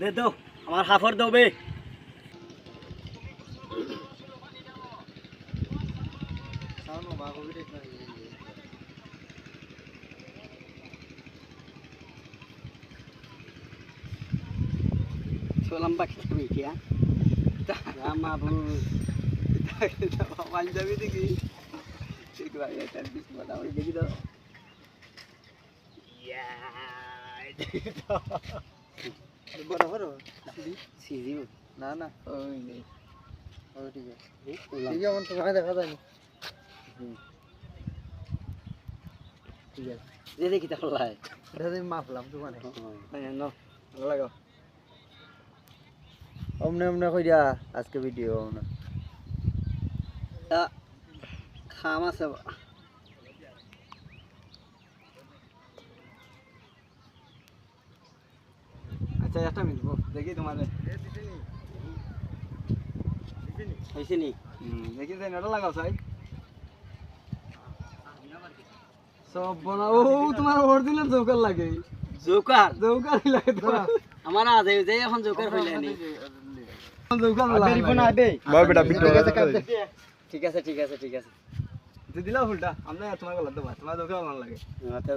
দে দাও আমার হাফর দাও বে সোলাম পাখি তুমি কি মাবু পাঞ্জাবি দেখি ঠিক ভাই এটা বড় বড় না না। ওই নেই ওই ঠিক আছে ঠিক আছে তো দেখা যায় ঠিক আছে। যে দেখি তাহলে এটা আমি মাপলাম দোকানে। হ্যাঁ নো ভালো লাগো। অমনে অমনে কই দিয়া আজকে ভিডিও না খাম আছে আচ্ছা একটা মিনিট দেখি তোমার। হয়েছে নি? দেখি তাই নটা লাগাও সাই সব বানাও তোমার অরিজিনাল জোকার লাগে। জোকার? জোকারই লাগে তোমার। আমার আজ এই যে এখন জোকার হইলে নি। জোকার লাগে। বাবা বেটা ভিডিও ঠিক আছে ঠিক আছে ঠিক আছে দিলা ফুলটা আমরা তোমার গলা দেবা তোমার জোকার ভালো লাগে। আচ্ছা